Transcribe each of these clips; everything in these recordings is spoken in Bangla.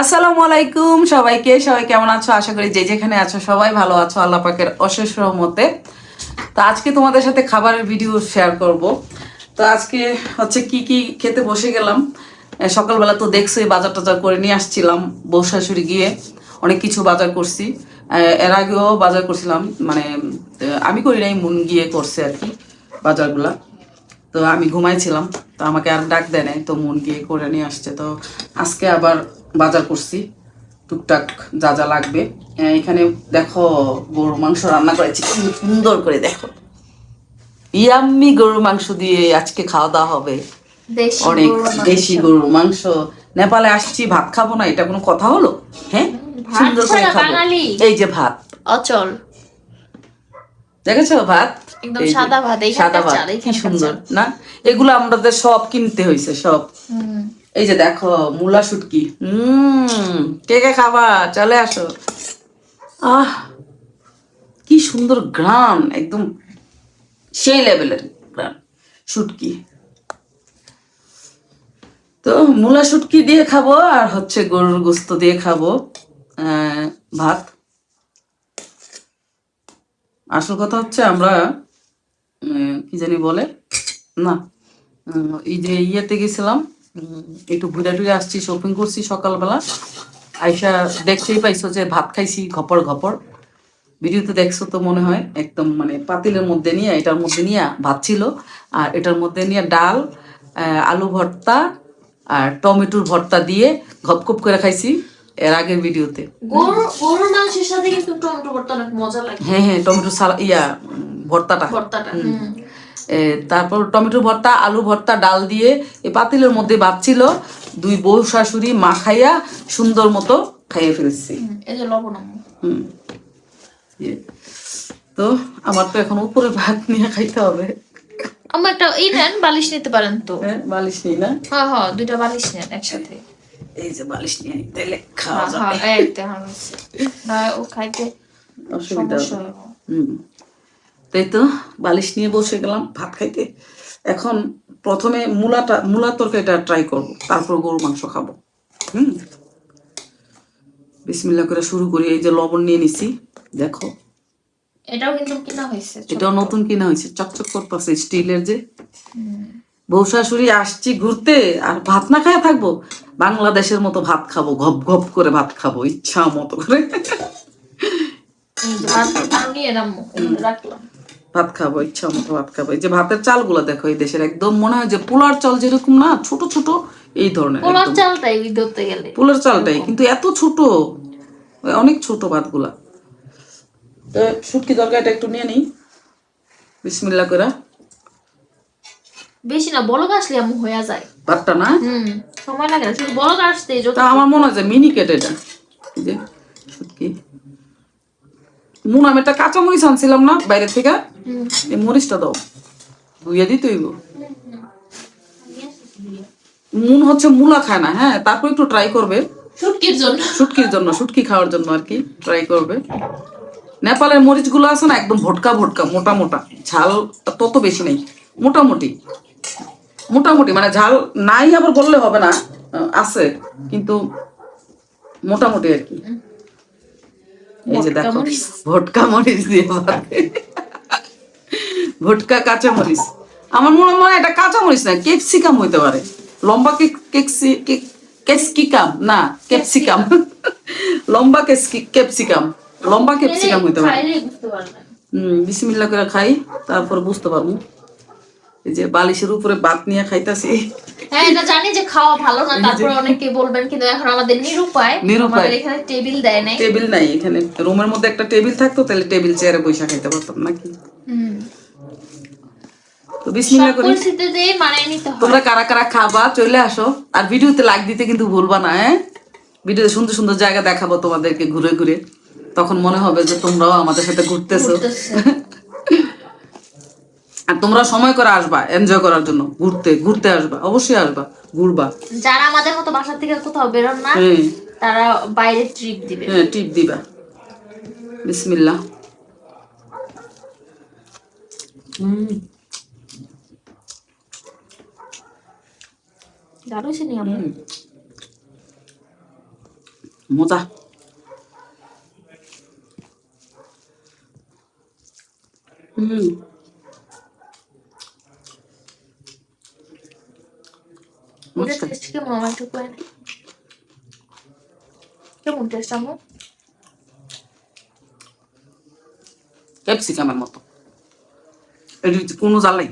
আসসালামু আলাইকুম সবাইকে। সবাই কেমন আছো? আশা করি যে যেখানে আছো সবাই ভালো আছো, আল্লাহ পাকের অশেষ রহমতে। তো আজকে তোমাদের সাথে খাবারের ভিডিও শেয়ার করব। তো আজকে হচ্ছে কি কি খেতে বসে গেলাম। সকালবেলা তো দেখছোই, বাজার টাজার করে নিয়ে আসছিলাম। বউ শাশুড়ি গিয়ে অনেক কিছু বাজার করছি। এর আগেও বাজার করছিলাম মানে আমি করি নাই, মন গিয়ে করছে আর কি বাজারগুলা। তো আমি ঘুমাইছিলাম, তো আমাকে আর ডাক দেয় নাই, তো মন গিয়ে করে নিয়ে আসছে। তো আজকে আবার বাজার করছি টুকটাক যা যা লাগবে। এখানে দেখো গরুর মাংস রান্না করেছি সুন্দর করে দেখো। ইয়াম্মি গরুর মাংস দিয়ে আজকে খাওয়া দাওয়া হবে। দেশি অনেক। দেশি গরুর মাংস। নেপালে আসছি ভাত খাব না এটা কোনো কথা হলো? হ্যাঁ? সুন্দর করে খাব। এই যে ভাত। অচল। দেখেছ ভাত? একদম সাদা ভাত, সাদা ভাত কি সুন্দর না? এগুলো আমাদের সব কিনতে হয়েছে সব। এই যে দেখো, মূলা শুটকি। হুম, কে কে খাবা? চলে আসো। আহ, কি সুন্দর গ্রাম একদম সেই লেভেলের গ্রাম শুটকি। তো মূলা শুটকি দিয়ে খাব, আর হচ্ছে গরুর গোস্ত দিয়ে খাব ভাত। আসল কথা হচ্ছে আমরা কি জানি বলে? না এই যে ইয়েতে গেছিলাম একটু ঘুরে টুরে আসছি শপিং করছি সকালবেলা। আইসা দেখতেই পাইছো যে ভাত খাইছি ঘপর ঘপর ভিডিওতে দেখছ তো মনে হয় একদম মানে পাতিলের মধ্যে নিয়ে এটার মধ্যে নিয়ে ভাত ছিল আর এটার মধ্যে নিয়ে ডাল আলু ভর্তা আর টমেটোর ভর্তা দিয়ে ঘপঘপ করে খাইছি এর আগের ভিডিওতে। গরুর গরুর মাংসের সাথে কিন্তু টমেটো ভর্তা অনেক মজা লাগে। হ্যাঁ হ্যাঁ টমেটো সালা ইয়া ভর্তাটা। ভর্তাটা তারপর টমেটো ভর্তা আলু ভর্তা ডাল দিয়ে এই পাতিলের মধ্যে ভাত ছিল দুই বউ শাশুড়ি মা খাইয়া সুন্দর মতো খাইয়ে ফেলছি। হুম। তো আমার তো এখন উপরে ভাত নিয়ে খাইতে হবে। আম্মু একটা এই নেন বালিশ নিতে পারেন তো। হ্যাঁ বালিশ নেই না? হ্যাঁ হ্যাঁ দুইটা বালিশ নেন একসাথে। এই যে বালিশ নিয়ে তাইলে খাওয়া হ্যাঁ যাবে। হ্যাঁ ও খাইতে অসুবিধা। হুম। তাই তো? বালিশ নিয়ে বসে গেলাম ভাত খাইতে। এখন প্রথমে মূলাটা মূলার তরকারিটা ট্রাই করব তারপর গরু মাংস খাব। হুম? বিসমিল্লা করে শুরু করি এই যে লবণ নিয়ে নিছি দেখো। এটাও কিন্তু কিনা হয়েছে এটাও নতুন কিনা হয়েছে চকচক করতেছে স্টিলের যে। বউ শাশুড়ি আসছি ঘুরতে আর ভাত না খায় থাকব বাংলাদেশের মতো ভাত খাব ঘপ ঘপ করে ভাত খাব ইচ্ছা মতো করে। রাখলাম। ভাত খাব ইচ্ছা মতো ভাত খাব। এই যে ভাতের চালগুলো দেখো এই দেশের একদম মনে হয় যে পোলার চাল যেরকম না ছোট ছোট এই ধরনের পোলার চালটাই ধরতে গেলে। পোলার চালটাই কিন্তু এত ছোট অনেক ছোট ভাতগুলা। তো শুটকি তরকারিটা একটু নিয়ে নিই। বিসমিল্লা করে বেশি না বলক আসলে আম্মু হয়ে যায়। ভাতটা না? হুম সময় লাগে না শুধু বলক আসতে যত আমার মনে হয় যে মিনি কেটে এটা। যে শুটকি। মুন আমি একটা কাঁচা মরিচ আনছিলাম না বাইরে থেকে? এই মরিচটা দাও। ধুইয়া দিতে হইব। মুন হচ্ছে মূলা খায় না হ্যাঁ? তারপর একটু ট্রাই করবে। শুটকির জন্য। শুটকির জন্য শুটকি খাওয়ার জন্য আর কি ট্রাই করবে। নেপালের মরিচগুলো আছে না একদম ভটকা ভটকা মোটা মোটা। ঝাল তত বেশি নেই। মোটামুটি। মোটামুটি মানে ঝাল নাই আবার বললে হবে না আছে কিন্তু মোটামুটি আর কি। এই যে দেখো ভটকা মরিচ দিয়ে ভাত। ভটকা কাঁচা মরিচ। আমার মনে হয় এটা কাঁচা মরিচ না ক্যাপসিকাম হইতে পারে। লম্বা কেক ক্যাপসিকাম না ক্যাপসিকাম। লম্বা কেসকি- ক্যাপসিকাম। লম্বা ক্যাপসিকাম হইতে পারে। হুম বিসমিল্লা করে খাই তারপর বুঝতে পারব। এই যে বালিশের উপরে ভাত নিয়ে খাইতাছি। হ্যাঁ এটা জানি যে খাওয়া ভালো না তারপরে অনেকে বলবেন কিন্তু এখন আমাদের নিরুপায় নিরুপায়। এখানে টেবিল দেয় নাই। টেবিল নাই এখানে রুমের মধ্যে একটা টেবিল থাকতো তাহলে টেবিল চেয়ারে বসে খাইতে পারতাম নাকি? হুম। তো বিসমিল্লা সব করি মানিয়ে নিতে হয়। তোমরা কারা কারা খাবা চলে আসো। আর ভিডিওতে লাইক দিতে কিন্তু ভুলবা না হ্যাঁ? ভিডিওতে সুন্দর সুন্দর জায়গা দেখাবো তোমাদেরকে ঘুরে ঘুরে। তখন মনে হবে যে তোমরাও আমাদের সাথে ঘুরতেছে। আর তোমরা সময় করে আসবা এনজয় করার জন্য ঘুরতে ঘুরতে আসবা অবশ্যই আসবা ঘুরবা। যারা আমাদের মতো বাসা থেকে কোথাও বেরোন না হ্যাঁ। তারা বাইরে ট্রিপ দিবে। হ্যাঁ টিপ দিবা। বিসমিল্লাহ। হুম। মজা। হুম। মস্ত। টেস্ট কেমন আমার একটু কয়ে নাই। কেমন টেস্ট আমার ক্যাপসিকামের মতো কোনো জ্বালাই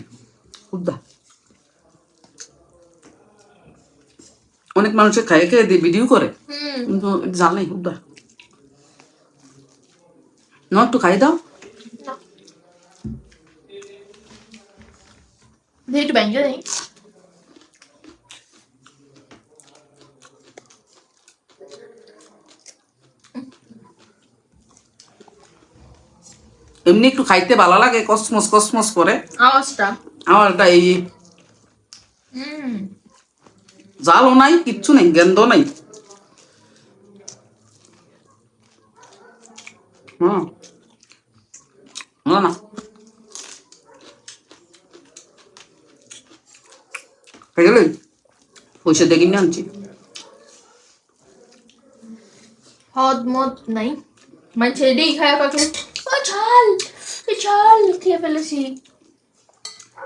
অনেক মানুষের খাইয়ে খেয়ে দিয়ে ভিডিও করে কিন্তু জাল নাই খুদ্া ন একটু খাই দাও একটু ব্যঞ্জন নেই এমনি একটু খাইতে ভালো লাগে কসমস কসমস করে। আওয়াজটা। এই জালও নাই কিচ্ছু নেই গেন্দ নাই। হুম। না গেলে? পয়সা দেখি আনছি। হদ মদ নাই। মানে এটাই খায় কাকু। এ ঝাল খেয়ে ফেলেছি।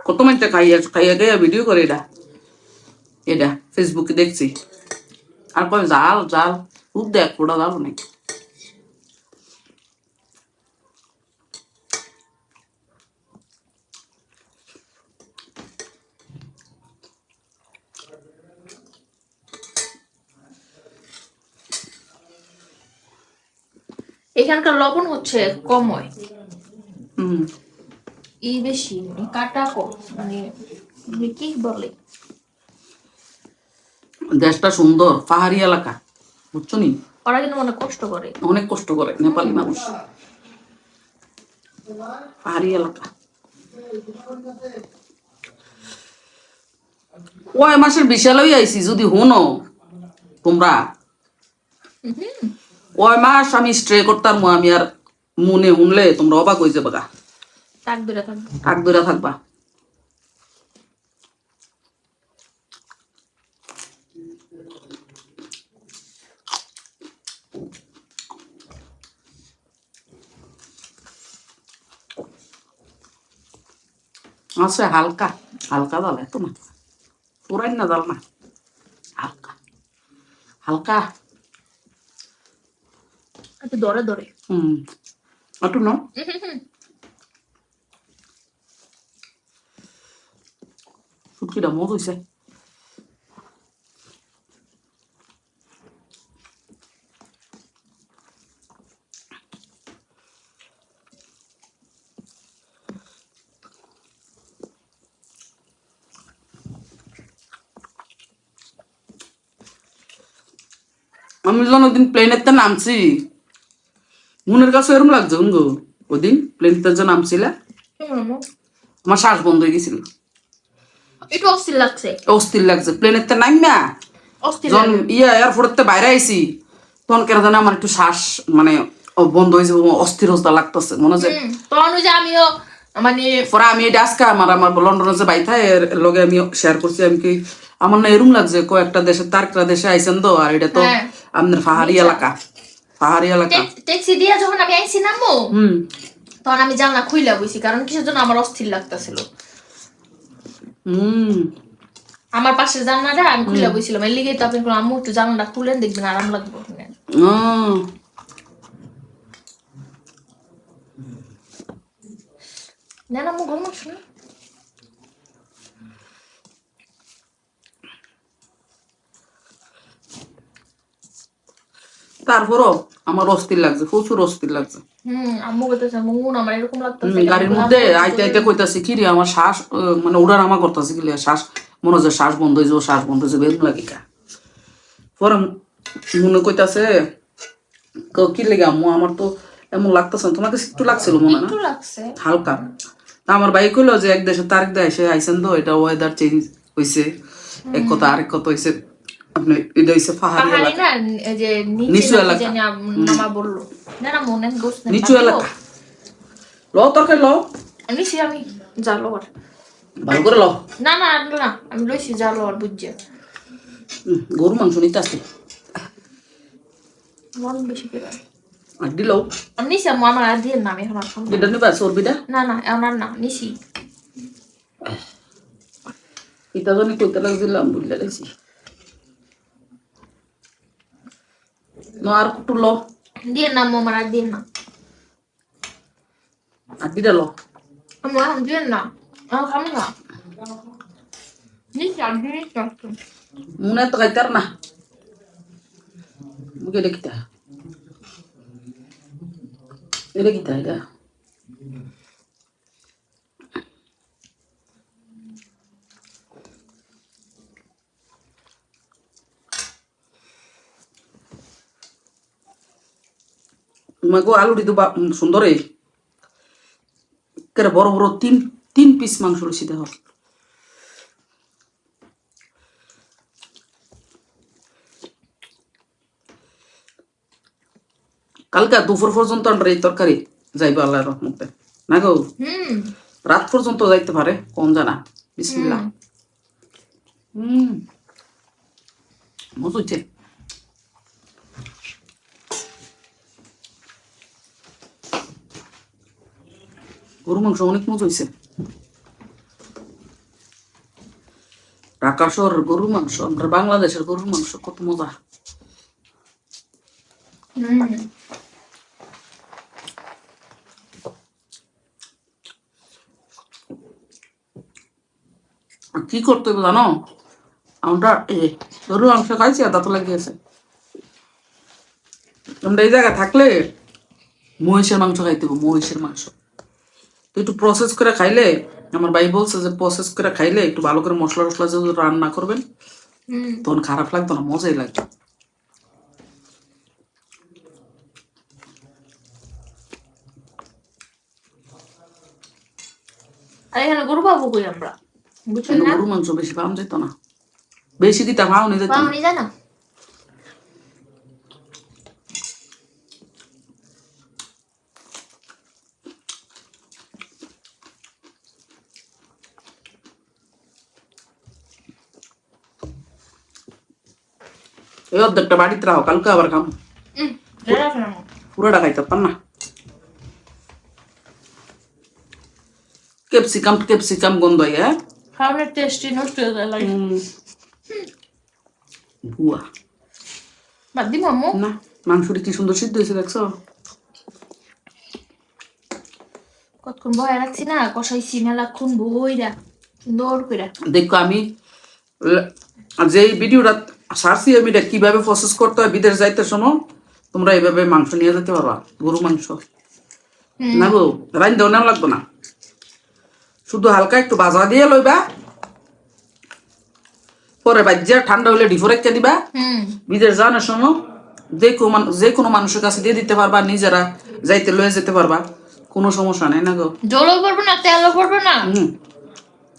কত মিনিটে খাইয়া খাইয়া খাইয়া ভিডিও করে এটা? এটা ফেসবুকে দেখছি। আর কয় জাল জাল খুব দেখ, ওটা জাল অনেক এখানকার লবণ হচ্ছে কম হয়। ই বেশি মানে কাটা কম মানে কি বলে? দেশটা সুন্দর পাহাড়ি এলাকা বুঝছ নি? ওরা কিন্তু মনে কষ্ট করে। অনেক কষ্ট করে নেপালি মানুষ। পাহাড়ি এলাকা। ওই মাসের বিশালই আইছি যদি হুনো তোমরা। ওই মাস আমি স্ট্রে করতাম আমি আর মনে শুনলে তোমরা অবাক হয়ে যাবে গা। দূরে থাকবে ধরে থাকবা। আছে হালকা হালকা জাল এত না পুরাই না জাল না। হালকা। হালকা। একটু দরে দরে হুম। একটু ন শুটকিটা মজ হয়েছে আমি যখন ওদিন প্লেনেতে নামছি। মনের কাছে এরম লাগছে গো ওদিন প্লেনেতে যে নামছিলে আমার শ্বাস বন্ধ হয়ে গেছিল। একটু অস্থির লাগছে। অস্থির লাগছে প্লেনেতে নাম না। যখন। ইয়া এয়ারপোর্টে বাইরে আইছি তখন কেন জানি আমার একটু শ্বাস মানে বন্ধ হয়েছে অস্থিরতা লাগতেছে মনে হচ্ছে তখন যে আমিও মানে পরে আমি এটা আজকে আমার আমার লন্ডনে যে বাইথা এর লগে আমি শেয়ার করছি আমি কি আমার না এরম লাগছে কয়েকটা দেশে তার একটা দেশে আইসেন তো আর এটা তো হ্যাঁ। আপনার পাহাড়ি এলাকা। পাহাড়ি এলাকা। ট্যাক্সি দিয়ে যখন আমি আইছি নামবো হুম। তখন আমি জানলা খুইলা বইছি কারণ কিসের জন্য আমার অস্থির লাগতেছিল। হুম। আমার পাশে জানলাটা আমি খুইলা বইছিলাম এর লিগে তো আপনি আম্মু একটু জানলাটা খুলেন দেখবেন আরাম লাগবে আম্মু তারপরও? আমার অস্থির লাগছে প্রচুর অস্থির লাগছে। আমার এরকম গাড়ির মধ্যে আইতে আইতে কইতাছি কি রে আমার শ্বাস মানে উড়া নামা করতেছে কি শ্বাস মনে হচ্ছে শ্বাস বন্ধ হয়েছে ও শ্বাস বন্ধ হয়েছে বেরম লাগে কা পরে মনে কইতাছে কি লেগে আম্মু আমার তো এমন লাগতেছে না। তোমার কাছে একটু লাগছিল মনে না? হালকা। তা আমার ভাই কইলো যে এক দেশে তারেক দেয় এসে আইসেন তো এটা ওয়েদার চেঞ্জ হইছে এক কথা আরেক কথা হইছে। আপনি এটা হইছে পাহাড়ি এলাকা। না এই যে নিচু এলাকা। বলল। না না মনে গোস নেই। নিচু এলাকা। ল তরকারি ল নিছি আমি জালো আর ভালো করে ল না না না আমি লইছি জালো আর বুঝছে গরু মাংস নিতে আসছে। লবণ বেশি করে। আর দিলেও আমি নিছি আমার আর দিয়ে না এখন আর এটা নিবা চর্বিটা? না না এখন না নিছি। এটা জানি কইতে লাগছিলাম বুঝলে গেছি ন আর একটু ল দিয়ে না আম্মু আমার আর দিয়ে না আর দিটা ল আম্মু এখন দিয়ে না এখন খাব না নিছি আর দিয়ে নিছি একটু। মনে তো খাইতার না মুখে দেখিতা এটা কিতা এটা মাগো আলুটি তো বা- উম, সুন্দর। বড় বড় তিন তিন পিস মাংস রয়েছে দেখো। কালকা দুপুর পর্যন্ত আমরা এই তরকারি যাইব আল্লাহর রহমতে। না গো রাত পর্যন্ত যাইতে পারে কম জানা। বিসমিল্লাহ। হুম। মজা হচ্ছে গরু মাংস অনেক মজা হয়েছে ঢাকা গরুর মাংস আমরা বাংলাদেশের গরুর মাংস কত মজা। কি করতে হবে জানো? আমরা গরুর মাংস খাইছি আর দাঁত লাগিয়েছে আমরা এই জায়গায় থাকলে মহিষের মাংস খাইতে মহিষের মাংস। তো একটু প্রসেস করে খাইলে আমার ভাই বলছে যে প্রসেস করে খাইলে একটু ভালো করে মশলা টসলা যদি রান্না করবেন তখন খারাপ লাগতো না মজাই লাগতো। আর এখানে গরু পাবো কই আমরা? বুঝছেন না? গরুর মাংস বেশি পাওয়া যেত না। বেশি দিতে পাও নি। যেত না। পাওনি জানা এই অর্ধেকটা বাড়িতে রাখো কালকে আবার খাম হুম এটা আছে না আম্মু। পুরোটা খাইতে পারতাম না ক্যাপসিকাম ক্যাপসিকাম গন্ধ হয় খাওয়ানোর টেস্টি নষ্ট হয়ে যায় লাগে ভুয়া বাদ দিম আম্মু না মাংসটি কি সুন্দর সিদ্ধ হয়েছে দেখছ কতক্ষণ বয়ে রাখছি না কষাইছি মেলাক্ষণ বইরা সুন্দর করে দেখো আমি ল- যে ভিডিওটা কীভাবে প্রসেস করতে হয় বিদেশ যাইতে শোনো তোমরা এইভাবে মাংস নিয়ে যেতে পারবা গরু মাংস। না গো রাইন দেওয়া লাগবে না। শুধু হালকা একটু ভাজা দিয়ে লইবা পরে বাজ্যা ঠান্ডা হলে ডিফো রেখে দিবা। হুম। বিদেশ যাওয়ানোর সময় যে কোনো যে কোনো মানুষের কাছে দিয়ে দিতে পারবা নিজেরা যাইতে লয়ে যেতে পারবা কোনো সমস্যা নেই না গো। জলও পড়বে না তেলও পড়বে না। হুম।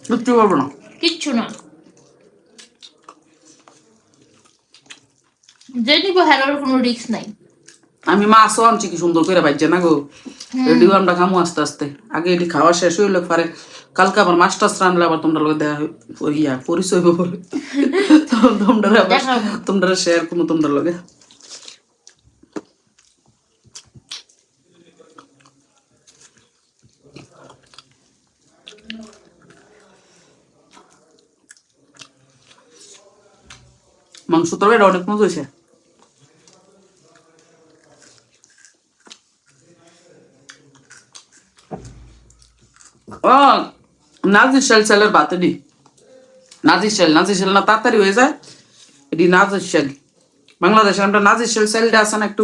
কিচ্ছু পারব না। কিচ্ছু না। যে নিবো হেরার কোনো রিস্ক নাই। আমি মাছও আনছি কি সুন্দর করে বাইছে না গো রেডিও আমরা খামো আস্তে আস্তে। আগে এটি খাওয়া শেষ হইলে পারে কালকে আবার মাছ টাছ রানলে আবার তোমরা লগে দেখা ইয়া পরিচয় হইব বলে তোমরা তোমরা শেয়ার করব তোমরা লগে। মাংস তরকারিটা অনেক মজা হয়েছে ও নাজি শেল শেলের বাতে দি নাজি শেল নাজি শেল না তাড়াতাড়ি হয়ে যায়। এটি নাজি শেল। বাংলাদেশে আমরা নাজি শেল সেলটা আছে না একটু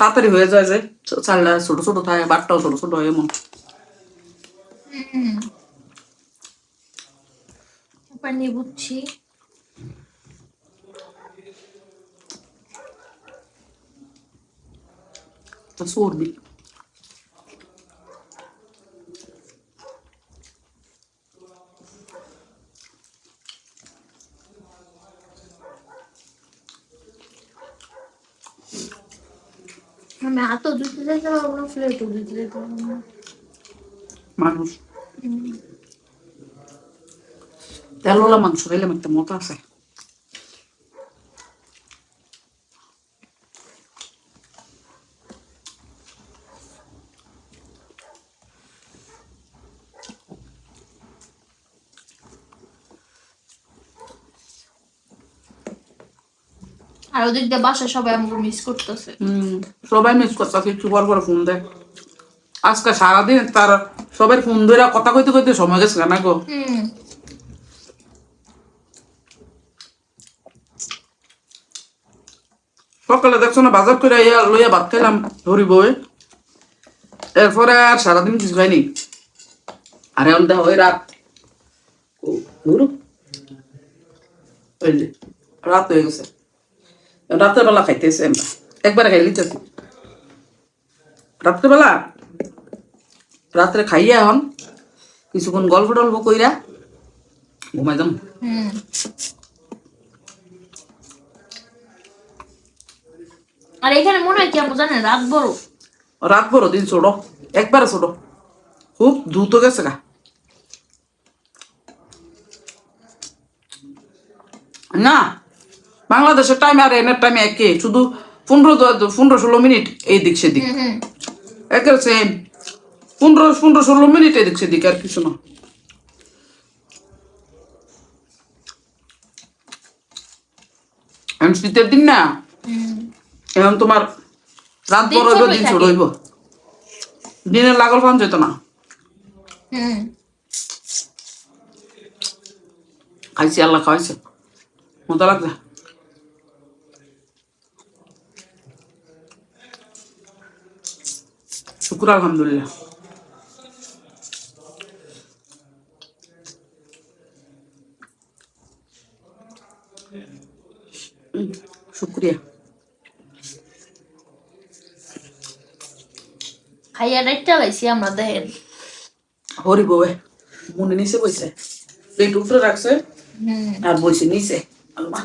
তাড়াতাড়ি হয়ে যায় যে। চালটা ছোট ছোট থাকে বাটটাও ছোট ছোট হয় এমন। পানি বুঝছি তা হাতও ধুতে যেতে পারব না প্লেটও ধুতে যেতে পারব না। মানুষ। তেলওয়ালা মাংস খাইলে একটা মোটা আছে। আর ওদিক দিয়ে বাসায় সবাই আমাকে মিস করতেছে। সবাই মিস করতেছে একটু পর পর ফোন দেয়। আজকে সারাদিন তার সবার ফোন ধরে কথা কইতে কইতে সময় গেছে না গো? সকালে দেখছ না বাজার করে ইয়া লইয়া ভাত খেলাম ধরি বই এরপরে আর সারাদিন কিছু খাইনি। আর এখন দেখো ওই রাত রাত হয়ে গেছে। রাতের বেলা খাইতেছে আমরা। একবারে খাই লিতেছি রাত্রেবেলা রাত্রে খাইয়া এখন কিছুক্ষণ গল্প টল্প কইরা ঘুমাই যাম। আর এখানে মনে হয় কি আমরা জানেন রাত বড়। রাত বড় দিন ছোট। একবারে ছোট। খুব দ্রুত গেছে গা। না বাংলাদেশের টাইম আর এনের টাইম একে শুধু পনেরো পনেরো ষোলো মিনিট এই দিক সেদিক একের সেম পনেরো পনেরো ষোলো মিনিট এদিক সেদিক আর কিছু না। এখন শীতের দিন না? এখন তোমার রাত বড় হইব দিন ছোট হইব। দিনের লাগল পান যেত না। খাইছি আল্লাহ খাওয়াইছে। মজা লাগছে? শুক্র আলহামদুলিল্লাহ। উম, শুক্রিয়া। খাইয়া ডাইট চালাইছি আমরা দেখেন। হরি বউয়ে মনে নিচে বইছে। প্লেট উপরে রাখছে আর বইছে নিচে। আল্লাহ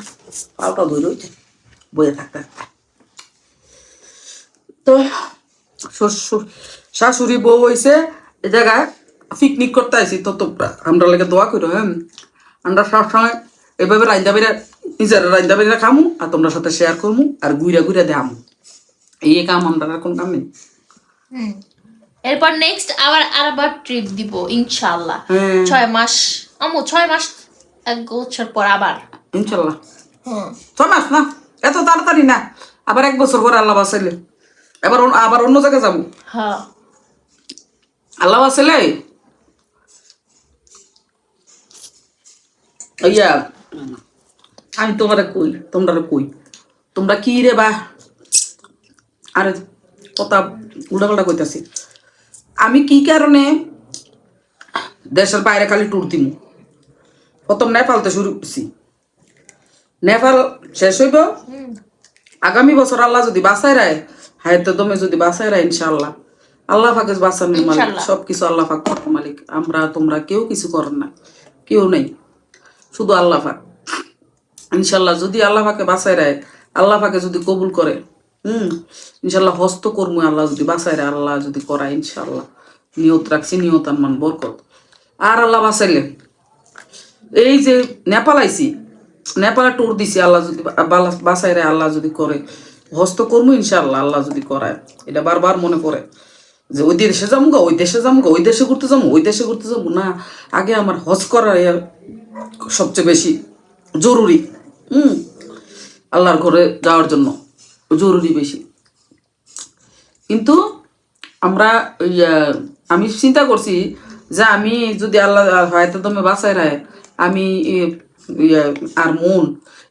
পাওটা ধরে রইছে বইয়ে থাকতে থাকতে তো শ্বশুর শাশুড়ি বউ হইছে এ জায়গায় পিকনিক করতে আইছি তো তোমরা। আমরা লাগে দোয়া করো হ্যাঁ? আমরা সবসময় এভাবে রাইন্দা বেড়া নিজের রাইন্দা বেড়া খামু আর তোমরা সাথে শেয়ার করমু আর গুইরা গুইরা দেখামু। এই কাম আমরা আর কোন কাম নেই। এরপর নেক্সট আবার আরেকবার ট্রিপ দিব ইনশাআল্লাহ। হ্যাঁ। ছয় মাস আমু ছয় মাস এক বছর পর আবার। ইনশাল্লাহ হুম ছয় মাস না এত তাড়াতাড়ি না। আবার এক বছর পর আল্লাহ বাসাইলে এবার আবার অন্য জায়গায় যাব। হ্যাঁ। আল্লাহ বাসাইলে ইয়া আমি তোমার কই তোমরা কই? তোমরা কি রে বা? আরে কথা উল্টাপাল্টা কইতাছি। আমি কি কারণে দেশের বাইরে খালি ট্যুর দিমু? প্রথম নেপালতে শুরু করছি। নেপাল শেষ হইব? আগামী বছর আল্লাহ যদি বাঁচাই রায় হায়তো দমে যদি বাঁচাই রায় ইনশাআল্লাহ। আল্লাহ ফাঁকে বাঁচানোর মালিক সব কিছু আল্লাহ ফাঁক করার মালিক। আমরা তোমরা কেউ কিছু করেন না কেউ নেই শুধু আল্লাহ ফাঁক ইনশাল্লাহ যদি আল্লাহ ফাঁকে বাঁচাই রায় আল্লাহ ফাঁকে যদি কবুল করে হুম ইনশাল্লাহ হস্ত কর্ম আল্লাহ যদি বাঁচাই রায় আল্লাহ যদি করায় ইনশাল্লাহ নিয়ত রাখছি নিয়ত আনমান বরকত। আর আল্লাহ বাঁচাইলে এই যে নেপাল আইছি নেপালে ট্যুর দিছি আল্লাহ যদি বাসায় আল্লাহ যদি করে হস্ত কর্ম ইনশাআল্লাহ আল্লাহ যদি করায়। এটা বারবার মনে পড়ে যে ওই দেশে যাব গা ওই দেশে যাব গা ওই দেশে ঘুরতে যাব ওই দেশে ঘুরতে যাব না, আগে আমার হজ করা সবচেয়ে বেশি জরুরি। হুম, আল্লাহর ঘরে যাওয়ার জন্য জরুরি বেশি। কিন্তু আমরা আমি চিন্তা করছি যে আমি যদি আল্লাহ হয়তো তুমি বাঁচাই রায়। আমি আর মন,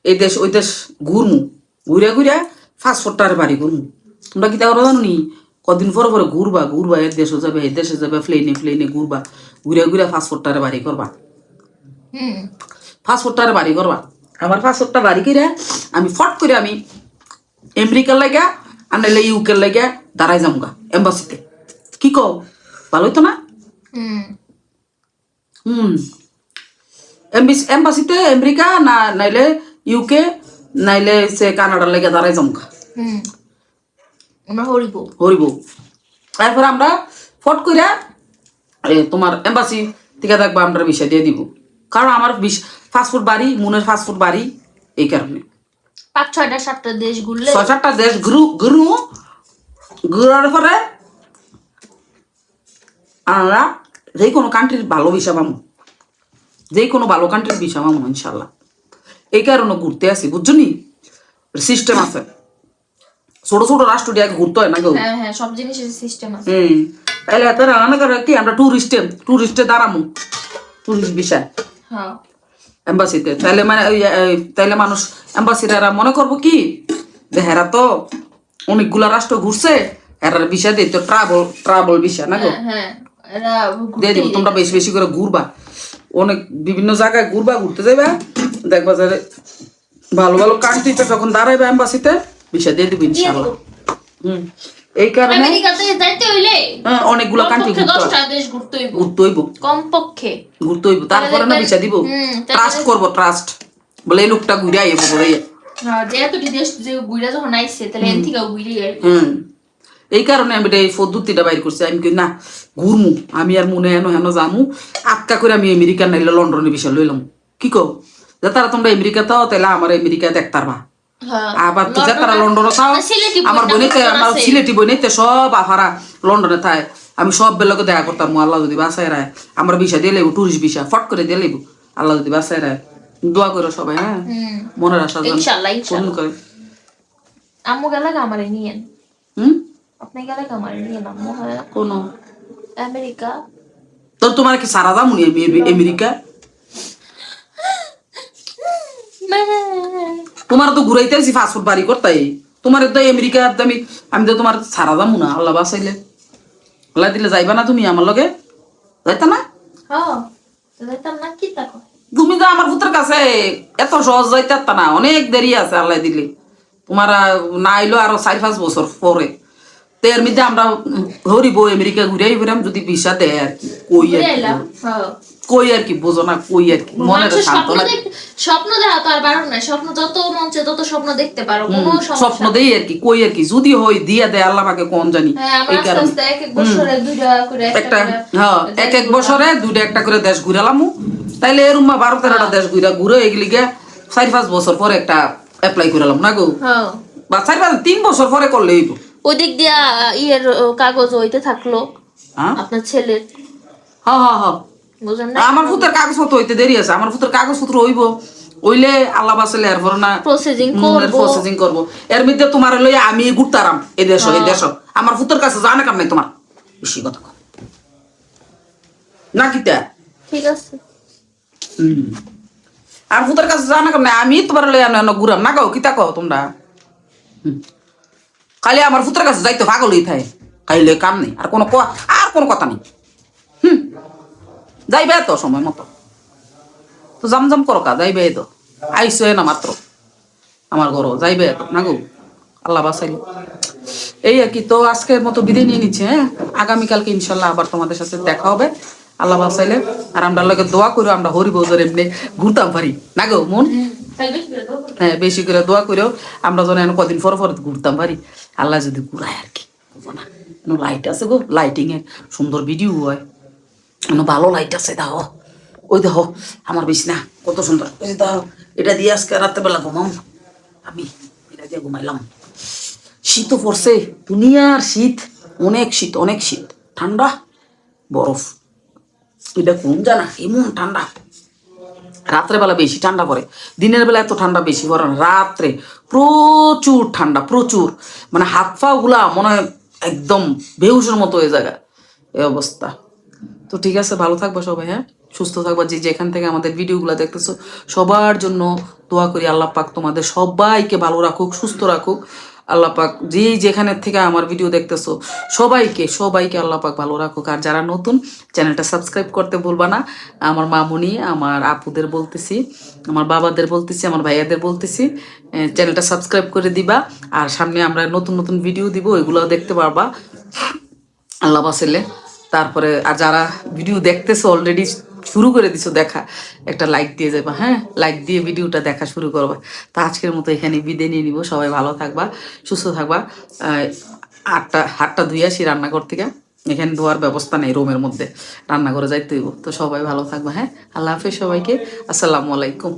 এই দেশ, ওই দেশ ঘুরমু। ঘুরে ঘুরে পাসপোর্টটার বাড়ি ঘুরমু তোমরা কি তা জানো নি? কদিন পরে পরে ঘুরবা ঘুরবা এর দেশে যাবে এই দেশে যাবে প্লেনে প্লেনে ঘুরবা ঘুরে ঘুরে পাসপোর্টটার বাড়ি করবা। পাসপোর্টটার বাড়ি করবা। আমার পাসপোর্টটা বাড়ি করে আমি ফট করে আমি আমেরিকার লাগা আর নাইলে ইউকের লাগা দাঁড়াই যামগা এম্বাসিতে। কি কও? ভালো হইতো না? হুম। হুম। এমবিস- এম্বাসিতে আমেরিকা না নাইলে ইউকে নাইলে সে কানাডার লেগে দাঁড়াই যামগা। আমরা হরিব। হরিব। তারপর আমরা ফট তোমার এম্বাসি থেকে দেখব আমরা বিষয় দিয়ে দিব। কারণ আমার বিশ ফাস্টফুড বাড়ি মনের ফাস্টফুড বাড়ি এই কারণে। পাঁচ ছয়টা সাতটা দেশ ঘুরলে ছয় সাতটা দেশ ঘুরু ঘুরু। ঘুরার পরে আমরা যে কোনো কান্ট্রির ভালো ভিসা পাবো যে কোনো ভালো কান্ট্রির ভিসা পাবো ইনশাল্লাহ। এই কারণে ঘুরতে আসি বুঝছ নি সিস্টেম আছে। ছোট ছোট রাষ্ট্র আগে ঘুরতে হয় না কেউ হ্যাঁ হ্যাঁ সব জিনিসের সিস্টেম আছে। হুম তাহলে এত রান্না করে কি আমরা টুরিস্টে টুরিস্টে দাঁড়ামু। টুরিস্ট বিষয় হ্যাঁ। এম্বাসিতে তাহলে মানে তাইলে মানুষ এম্বাসিরা মনে করব কি? যে হেরা তো অনেকগুলা রাষ্ট্র ঘুরছে হেরার বিষয় দিয়ে তো ট্রাভেল ট্রাভেল বিষয় না গো এরা দিয়ে দিব তোমরা বেশি বেশি করে ঘুরবা। অনেক বিভিন্ন জায়গায় ঘুরবা ঘুরতে যাইবা। দেখবা যে ভালো ভালো কান্ট্রিতে যখন দাঁড়াইবা এম্বাসিতে বিষয় দিয়ে দিবি ইনশাল্লাহ হুম। এই কারণে আমেরিকাতে যাইতে হইলে অনেকগুলা কান্ট্রি ঘুরতে দেশ ঘুরতে হইব। ঘুরতে হইব। কমপক্ষে। ঘুরতে হইব। তারপরে না দিব। ট্রাস্ট করব ট্রাস্ট বলে এই লোকটা ঘুরে আইব বলে। যেহেতু দেশ যে গুইরা যখন আইছে তাহলে এন থেকে গুইরে হুম। এই কারণে আমি এই পদ্ধতিটা বাইর করছি। আমি কই না ঘুরমু। আমি আর মনে হেন হেন যামু। আটকা করে আমি আমেরিকা নাইলে লন্ডনের বিষয় লইলাম। কি কো যে তারা তোমরা আমেরিকা তাও তাহলে আমার আমেরিকা দেখতারবা। আবার তো যে তারা লন্ডনে থাও আমার সিলেটি আমার। সিলেটি বইনেতে সব আফারা লন্ডনে থায় আমি সব বেলাকে দেখা করতাম আল্লাহ যদি বাসায় রায়। আমার বিষয় দিয়ে লেবু টুরিস্ট বিষয় ফট করে দিয়ে লেবু আল্লাহ যদি বাসায় রায়। দোয়া করো সবাই হ্যাঁ? মনের আশা পূরণ করে। আম্মু গেলে আমারে নিয়েন হুম? আপনি গেলে আমারে নিয়েন আম্মু হয়। কোনো? আমেরিকা। তোর তোমার কি সারা দাম আমেরিকা তোমার তো ঘুরাইতে আসি ফাস্টফুড বাড়ি করতাই। তোমার তো আমেরিকা আমি আমি তো তোমার সারা দাম না আল্লাহ বাসাইলে আল্লাহ দিলে যাইবা না তুমি আমার লগে? যাইতা না? হ্যাঁ তুমি তো আমার পুত্রের কাছে এত সহজ যাইতে না অনেক দেরি আছে আল্লাহ দিলে। তোমার না আইলো আরও চার পাঁচ বছর পরে। তো এর মধ্যে আমরা হরিব আমেরিকা ঘুরে আইবরাম যদি ভিসা দেয় আর কি কই হ্যাঁ কই আর কি বোঝো না কই আর কি মনের মানুষের শান্ত স্বপ্ন লাগে। দেখ স্বপ্ন দেখা তো আর বারণ নাই স্বপ্ন যত মঞ্চে তত স্বপ্ন দেখতে পারো কোনো স্বপ্ন দেই আর কি কই আর কি যদি হই দিয়া দেয় আল্লাহ পাকে কোন জানি হ্যাঁ এই কারণে। এক এক বছরে দুইটা করে একটা হ্যাঁ এক এক বছরে দুইটা একটা করে দেশ ঘুরালামু তাইলে এরুম্মা বারো তেরোটা দেশ ঘুরা ঘুরে এগুলি গিয়ে চার পাঁচ বছর পরে একটা অ্যাপ্লাই করালাম না গো? হ্যাঁ। বা চার পাঁচ তিন বছর পরে করলে হইব। ওই দিক দিয়া ইয়ের কাগজ হইতে থাকল হ্যাঁ? আপনার ছেলের। হ্যাঁ হ্যাঁ হ্যাঁ। বুঝলেন না? আমার পুতের হইতে দেরি আছে আমার পুতের কাগজপত্র হইব। ওইলে আল্লাহ বাসলে এর পরে না প্রসেসিং করব। প্রসেসিং করব। এর মধ্যে তোমার লই আমি ঘুরতারাম এই দেশ এই দেশ। আমার পুতের কাছে জানে কাম নাই তোমার। বেশি কথা না কিতা? ঠিক আছে। আর পুতের কাছে জানা কাম নাই আমি তোমার লই আনো ঘুরাম। না কও কিতা কও তোমরা। খালি আমার পুতের কাছে যাইতে পাগল হই থাকে খাইলে কাম নেই আর কোনো ক- আর কোনো কথা নেই। হুম। যাইবে তো সময় মতো। তো জাম জাম করো কা, যাইবে তো আইসো না মাত্র। আমার ঘর যাইবে না গো, আল্লাহ বাসাইল এই আর কি, তো আজকের মতো বিদায় নিয়ে নিচ্ছে হ্যাঁ? আগামীকালকে ইনশাল্লাহ আবার তোমাদের সাথে দেখা হবে। আল্লাহ বাসাইলে আর আমরা লগে দোয়া করো আমরা হরি বৌজর এমনি ঘুরতাম পারি না গো, মন। হ্যাঁ বেশি করে দোয়া করেও। আমরা যেন কদিন পর পর ঘুরতাম পারি আল্লাহ যদি ঘুরায় আর কি। লাইট আছে গো লাইটিং এর সুন্দর ভিডিও হয়। ভালো লাইট আছে দাও ওই দেখো, আমার বিছনা, কত সুন্দর। ওই দাও এটা দিয়ে আজকে রাত্রেবেলা ঘুমাম। আমি এটা দিয়ে ঘুমাইলাম। শীতও পড়ছে, দুনিয়ার শীত, অনেক শীত অনেক শীত। ঠান্ডা, বরফ। এটা কোন জানা এমন ঠান্ডা। রাত্রে বেলা বেশি ঠান্ডা পড়ে। দিনের বেলা এত ঠান্ডা বেশি পড়ে না। রাত্রে প্রচুর ঠান্ডা, প্রচুর। মানে হাত পা গুলা মনে হয় একদম বেহুসের মতো হয়ে যায় এই অবস্থা। তো ঠিক আছে, ভালো থাকব সবাই হ্যাঁ? সুস্থ থাকবা, যে যেখান থেকে আমাদের ভিডিওগুলো দেখতেছো, সবার জন্য দোয়া করি আল্লাহ পাক তোমাদের সবাইকে ভালো রাখুক, সুস্থ রাখুক। আল্লাহ পাক যে যেখানে থেকে আমার ভিডিও দেখতেছো, সবাইকে সবাইকে আল্লাহ পাক ভালো রাখুক। আর যারা নতুন, চ্যানেলটা সাবস্ক্রাইব করতে ভুলবা না। আমার মামুনি, আমার আপুদের বলতেছি, আমার বাবাদের বলতেছি, আমার ভাইয়াদের বলতেছি চ্যানেলটা সাবস্ক্রাইব করে দিবা। আর সামনে আমরা নতুন নতুন ভিডিও দিব, ওইগুলোও দেখতে পারবা। আল্লাহ বাসেলে তারপরে আর যারা ভিডিও দেখতেছো অলরেডি শুরু করে দিছো, দেখা। একটা লাইক দিয়ে যাবা হ্যাঁ? লাইক দিয়ে ভিডিওটা দেখা শুরু করবা। তা আজকের মতো এখানে বিদে নিয়ে নিব। সবাই ভালো থাকবা, সুস্থ থাকবা। আটটা হাটটা ধুয়ে আসি রান্নাঘর থেকে। এখানে ধোয়ার ব্যবস্থা নেই রুমের মধ্যে। রান্নাঘরে যাইতে হইব। তো সবাই ভালো থাকবা হ্যাঁ? আল্লাহ হাফেজ সবাইকে। আসসালামু আলাইকুম।